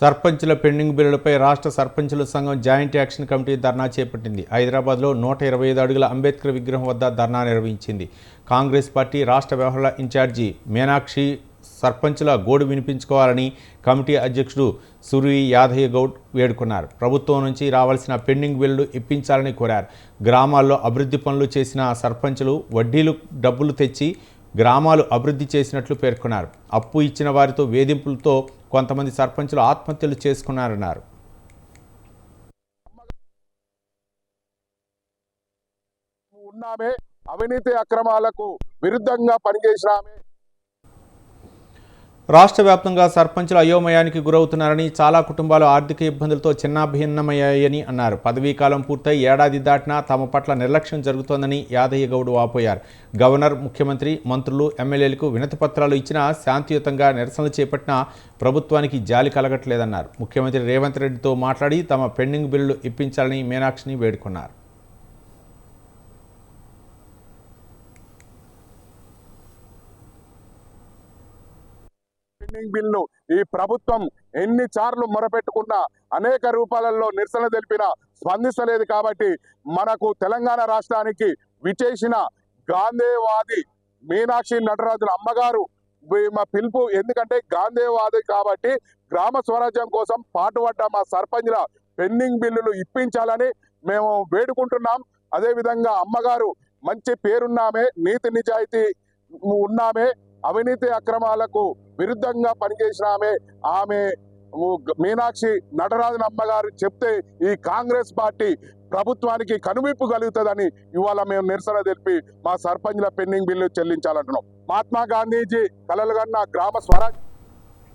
సర్పంచుల పెండింగ్ బిల్లులపై రాష్ట్ర సర్పంచుల సంఘం జాయింట్ యాక్షన్ కమిటీ ధర్నా చేపట్టింది. హైదరాబాద్లో నూట ఇరవై ఐదు అడుగుల అంబేద్కర్ విగ్రహం వద్ద ధర్నా నిర్వహించింది. కాంగ్రెస్ పార్టీ రాష్ట్ర వ్యవహారాల ఇన్ఛార్జి మీనాక్షి సర్పంచుల గోడు వినిపించుకోవాలని కమిటీ అధ్యక్షుడు సూరి యాదయ్య గౌడ్ వేడుకున్నారు. ప్రభుత్వం నుంచి రావాల్సిన పెండింగ్ బిల్లులు ఇప్పించాలని కోరారు. గ్రామాల్లో అభివృద్ధి పనులు చేసిన సర్పంచులు వడ్డీలు డబ్బులు తెచ్చి గ్రామాలు అభివృద్ధి చేసినట్లు పేర్కొన్నారు. అప్పు ఇచ్చిన వారితో వేధింపులతో కొంతమంది సర్పంచులు ఆత్మహత్యలు చేసుకున్నారన్నారు. ఉన్నామే. అవినీతి అక్రమాలకు విరుద్ధంగా పనిచేసినామే. రాష్ట్ర వ్యాప్తంగా సర్పంచులు అయోమయానికి గురవుతున్నారని చాలా కుటుంబాలు ఆర్థిక ఇబ్బందులతో చిన్నాభిన్నమయ్యాయని అన్నారు. పదవీ కాలం పూర్తయి ఏడాది దాటినా తమ పట్ల నిర్లక్ష్యం జరుగుతోందని యాదయ్య గౌడ్ వాపోయారు. గవర్నర్ ముఖ్యమంత్రి మంత్రులు ఎమ్మెల్యేలకు వినతి పత్రాలు ఇచ్చినా శాంతియుతంగా నిరసనలు చేపట్టినా ప్రభుత్వానికి జాలి కలగట్లేదన్నారు. ముఖ్యమంత్రి రేవంత్ రెడ్డితో మాట్లాడి తమ పెండింగ్ బిల్లులు ఇప్పించాలని మీనాక్షిని వేడుకున్నారు. పెండింగ్ బిల్లు ఈ ప్రభుత్వం ఎన్ని చార్లు మొరపెట్టుకున్నా అనేక రూపాలలో నిరసన తెలిపినా స్పందిస్తలేదు కాబట్టి మనకు తెలంగాణ రాష్ట్రానికి విచేసిన గాంధేవాది మీనాక్షి నటరాజుల అమ్మగారు మా పిలుపు ఎందుకంటే గాంధేవాది కాబట్టి గ్రామ స్వరాజ్యం కోసం పాటుపడ్డ మా సర్పంచ్ల పెండింగ్ బిల్లులు ఇప్పించాలని మేము వేడుకుంటున్నాం. అదేవిధంగా అమ్మగారు మంచి పేరున్నామే నీతి నిజాయితీ ఉన్నామే అవినీతి అక్రమాలకు విరుద్ధంగా పనిచేసిన ఆమె ఆమె మీనాక్షి నటరాజన్ అమ్మగారు చెప్తే ఈ కాంగ్రెస్ పార్టీ ప్రభుత్వానికి కనువిప్పు కలుగుతుందని ఇవాళ మేము నిరసన తెలిపి మా సర్పంచ్ల పెండింగ్ బిల్లు చెల్లించాలంటున్నాం. మహాత్మా గాంధీజీ కలలుగన్న గ్రామ స్వరాజ్